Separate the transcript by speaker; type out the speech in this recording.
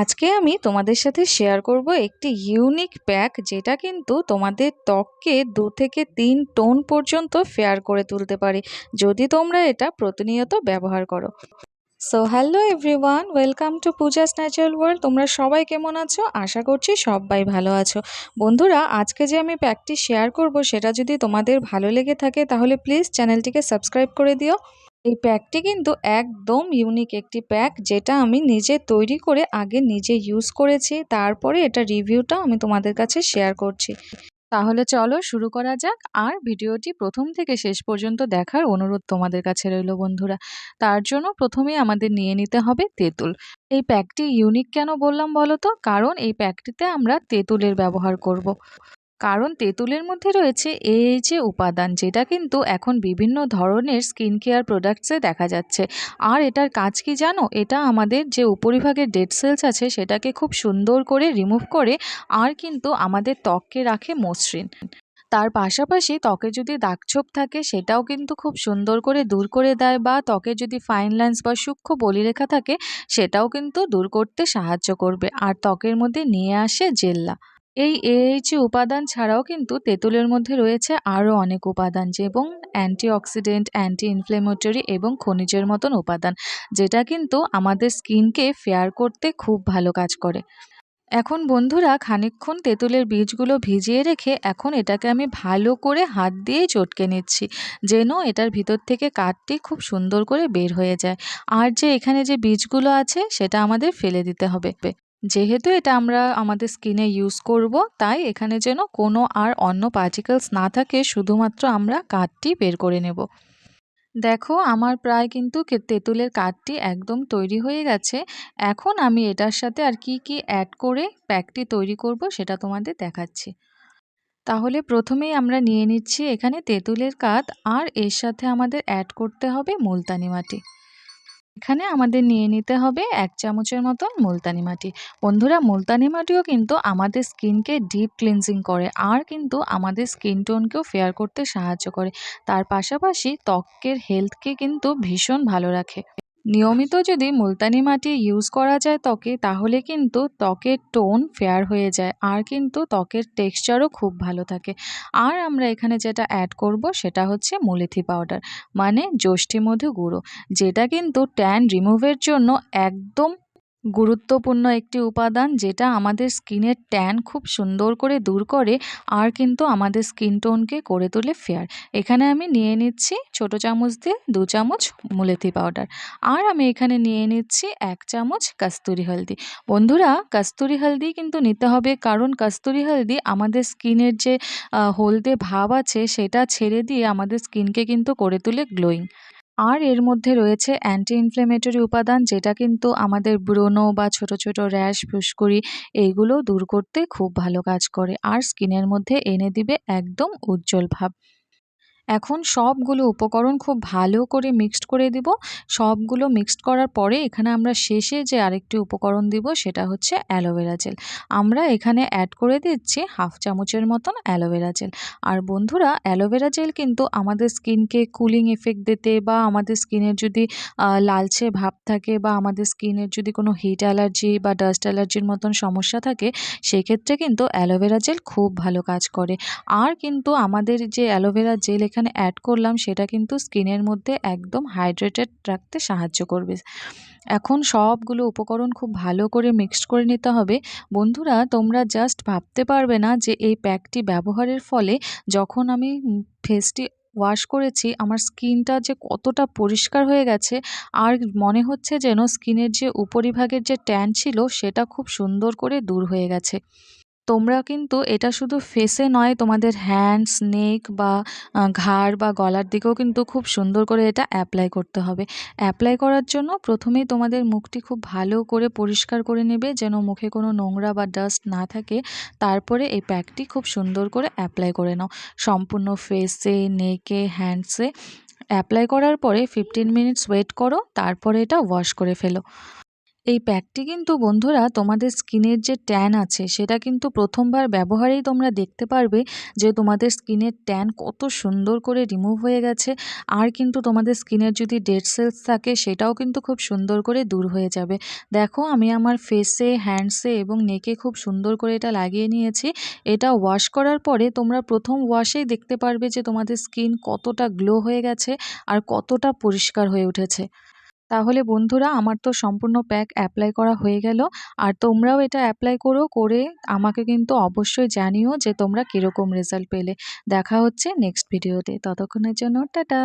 Speaker 1: আজকে আমি তোমাদের সাথে শেয়ার করব একটি ইউনিক প্যাক যেটা কিন্তু তোমাদের ত্বককে দু থেকে তিন টোন পর্যন্ত ফেয়ার করে তুলতে পারে। যদি তোমরা এটা প্রতিনিয়ত ব্যবহার করো। So hello everyone welcome to Puja's natural world তোমরা সবাই কেমন আছো? আশা করছি সবাই ভালো আছো। বন্ধুরা, আজকে যে আমি প্যাকটি শেয়ার করব, সেটা যদি তোমাদের ভালো লেগে থাকে, তাহলে প্লিজ চ্যানেলটিকে সাবস্ক্রাইব করে দিও। এই প্যাকটি কিন্তু একদম ইউনিক একটি প্যাক, যেটা আমি নিজে তৈরি করে আগে নিজে ইউজ করেছি, তারপরে এটা রিভিউটা আমি তোমাদের কাছে শেয়ার করছি। তাহলে চলো শুরু করা যাক, আর ভিডিওটি প্রথম থেকে শেষ পর্যন্ত দেখার অনুরোধ তোমাদের কাছে রইল বন্ধুরা। তার জন্য প্রথমেই আমাদের নিয়ে নিতে হবে তেঁতুল। এই প্যাকটি ইউনিক কেন বললাম বলো তো? কারণ এই প্যাকটিতে আমরা তেঁতুলের ব্যবহার করব। কারণ তেঁতুলের মধ্যে রয়েছে এই যে উপাদান, যেটা কিন্তু এখন বিভিন্ন ধরনের স্কিন কেয়ার প্রোডাক্টসে দেখা যাচ্ছে। আর এটার কাজ কি জানো? এটা আমাদের যে উপরিভাগের ডেড সেলস আছে, সেটাকে খুব সুন্দর করে রিমুভ করে আর কিন্তু আমাদের ত্বককে রাখে মসৃণ। তার পাশাপাশি ত্বকে যদি দাগছোপ থাকে, সেটাও কিন্তু খুব সুন্দর করে দূর করে দেয় বা ত্বকে যদি ফাইন লাইন্স বা সূক্ষ্ম বলিরেখা থাকে, সেটাও কিন্তু দূর করতে সাহায্য করবে। আর ত্বকের মধ্যে নিয়ে আসে জেল্লা। এই এএইচি উপাদান ছাড়াও কিন্তু তেঁতুলের মধ্যে রয়েছে আরও অনেক উপাদান এবং অ্যান্টিঅক্সিডেন্ট অ্যান্টি ইনফ্লেমেটরি এবং খনিজের মতন উপাদান, যেটা কিন্তু আমাদের স্কিনকে ফেয়ার করতে খুব ভালো কাজ করে। এখন বন্ধুরা খানিকক্ষণ তেঁতুলের বীজগুলো ভিজিয়ে রেখে এখন এটাকে আমি ভালো করে হাত দিয়েই চটকে নিচ্ছি, যেন এটার ভিতর থেকে কাঠটি খুব সুন্দর করে বের হয়ে যায়। আর যে এখানে যে বীজগুলো আছে সেটা আমাদের ফেলে দিতে হবে। যেহেতু এটা আমরা আমাদের স্কিনে ইউজ করব, তাই এখানে যেন কোনো আর অন্য পার্টিকেলস না থাকে, শুধুমাত্র আমরা কাঠটি বের করে নেব। দেখো, আমার প্রায় কিন্তু তেঁতুলের কাঠটি একদম তৈরি হয়ে গেছে। এখন আমি এটার সাথে আর কি কি অ্যাড করে প্যাকটি তৈরি করব, সেটা তোমাদের দেখাচ্ছি। তাহলে প্রথমেই আমরা নিয়ে নিচ্ছি এখানে তেঁতুলের কাঠ, আর এর সাথে আমাদের অ্যাড করতে হবে মুলতানি মাটি। এখানে আমাদের নিয়ে নিতে হবে এক চামচের মতন মুলতানি মাটি। বন্ধুরা, মুলতানি মাটিও কিন্তু আমাদের স্কিনকে ডিপ ক্লিনজিং করে আর কিন্তু আমাদের স্কিন টোনকেও ফেয়ার করতে সাহায্য করে। তার পাশাপাশি ত্বকের হেলথকে কিন্তু ভীষণ ভালো রাখে। নিয়মিত যদি মুলতানি মাটি ইউজ করা যায় ত্বকে, তাহলে কিন্তু ত্বকের টোন ফেয়ার হয়ে যায়, আর কিন্তু ত্বকের টেক্সচারও খুব ভালো থাকে। আর আমরা এখানে যেটা অ্যাড করব, সেটা হচ্ছে মুলেথি পাউডার মানে মধু গুঁড়ো, যেটা কিন্তু ট্যান রিমুভের জন্য একদম গুরুত্বপূর্ণ একটি উপাদান যেটা আমাদের স্কিনের ট্যান খুব সুন্দর করে দূর করে আর কিন্তু আমাদের স্কিন টোনকে করে তোলে ফেয়ার। এখানে আমি নিয়ে নিচ্ছি ছোট চামচ দিয়ে দু চামচ মুলেথি পাউডার। আর আমি এখানে নিয়ে নিচ্ছি এক চামচ কাস্তুরি হলদি। বন্ধুরা, কাস্তুরি হলদি কিন্তু নিতে হবে কারণ কাস্তুরি হলদি আমাদের স্কিনের যে হলদে ভাব আছে সেটা ছেড়ে দিয়ে আমাদের স্কিনকে কিন্তু করে তোলে গ্লোয়িং। আর এর মধ্যে রয়েছে অ্যান্টি ইনফ্লেমেটরি উপাদান, যেটা কিন্তু আমাদের ব্রণ বা ছোট ছোট র্যাশ ফুসকুড়ি এইগুলো দূর করতে খুব ভালো কাজ করে। আর স্কিনের মধ্যে এনে দিবে একদম উজ্জ্বল ভাব। এখন সবগুলো উপকরণ খুব ভালো করে মিক্সড করে দিব। সবগুলো মিক্সড করার পরে এখানে আমরা শেষে যে আরেকটি উপকরণ দিব সেটা হচ্ছে অ্যালোভেরা জেল। আমরা এখানে অ্যাড করে দিচ্ছি হাফ চামচের মতন অ্যালোভেরা জেল। আর বন্ধুরা, অ্যালোভেরা জেল কিন্তু আমাদের স্কিনকে কুলিং এফেক্ট দিতে বা আমাদের স্কিনের যদি লালচে ভাব থাকে বা আমাদের স্কিনের যদি কোনো হিট অ্যালার্জি বা ডাস্ট অ্যালার্জির মতন সমস্যা থাকে, সেক্ষেত্রে কিন্তু অ্যালোভেরা জেল খুব ভালো কাজ করে। আর কিন্তু আমাদের যে অ্যালোভেরা জেল এখানে অ্যাড করলাম সেটা কিন্তু স্কিনের মধ্যে একদম হাইড্রেটেড রাখতে সাহায্য করবে। এখন সবগুলো উপকরণ খুব ভালো করে মিক্সড করে নিতে হবে। বন্ধুরা, তোমরা জাস্ট ভাবতে পারবে না যে এই প্যাকটি ব্যবহারের ফলে যখন আমি ফেসটি ওয়াশ করেছি, আমার স্কিনটা যে কতটা পরিষ্কার হয়ে গেছে, আর মনে হচ্ছে যেন স্কিনের যে উপরিভাগের যে ট্যান ছিল, সেটা খুব সুন্দর করে দূর হয়ে গেছে। তোমরা কিন্তু এটা শুধু ফেসে নয়, তোমাদের হ্যান্ডস নেক বা ঘাড় বা গলার দিকেও কিন্তু খুব সুন্দর করে এটা অ্যাপ্লাই করতে হবে। অ্যাপ্লাই করার জন্য প্রথমেই তোমাদের মুখটি খুব ভালো করে পরিষ্কার করে নেবে, যেন মুখে কোনো নোংরা বা ডাস্ট না থাকে। তারপরে এই প্যাকটি খুব সুন্দর করে অ্যাপ্লাই করে নাও। সম্পূর্ণ ফেসে নেকে হ্যান্ডসে অ্যাপ্লাই করার পরে ফিফটিন মিনিটস ওয়েট করো, তারপরে এটা ওয়াশ করে ফেলো। এই প্যাকটি কিন্তু বন্ধুরা তোমাদের স্কিনের যে ট্যান আছে, সেটা কিন্তু প্রথমবার ব্যবহারেই তোমরা দেখতে পারবে যে তোমাদের স্কিনের ট্যান কত সুন্দর করে রিমুভ হয়ে গেছে। আর কিন্তু তোমাদের স্কিনের যদি ডেড সেলস থাকে, সেটাও কিন্তু খুব সুন্দর করে দূর হয়ে যাবে। দেখো, আমি আমার ফেসে হ্যান্ডসে এবং নেকে খুব সুন্দর করে এটা লাগিয়ে নিয়েছি। এটা ওয়াশ করার পরে তোমরা প্রথম ওয়াশেই দেখতে পারবে যে তোমাদের স্কিন কতটা গ্লো হয়ে গেছে আর কতটা পরিষ্কার হয়ে উঠেছে। তাহলে বন্ধুরা, আমার তো সম্পূর্ণ প্যাক অ্যাপ্লাই করা হয়ে গেল। আর তোমরাও এটা অ্যাপ্লাই করো, করে আমাকে কিন্তু অবশ্যই জানিও যে তোমরা কীরকম রেজাল্ট পেলে। দেখা হচ্ছে নেক্সট ভিডিওতে ততক্ষণের জন্য, টাটা!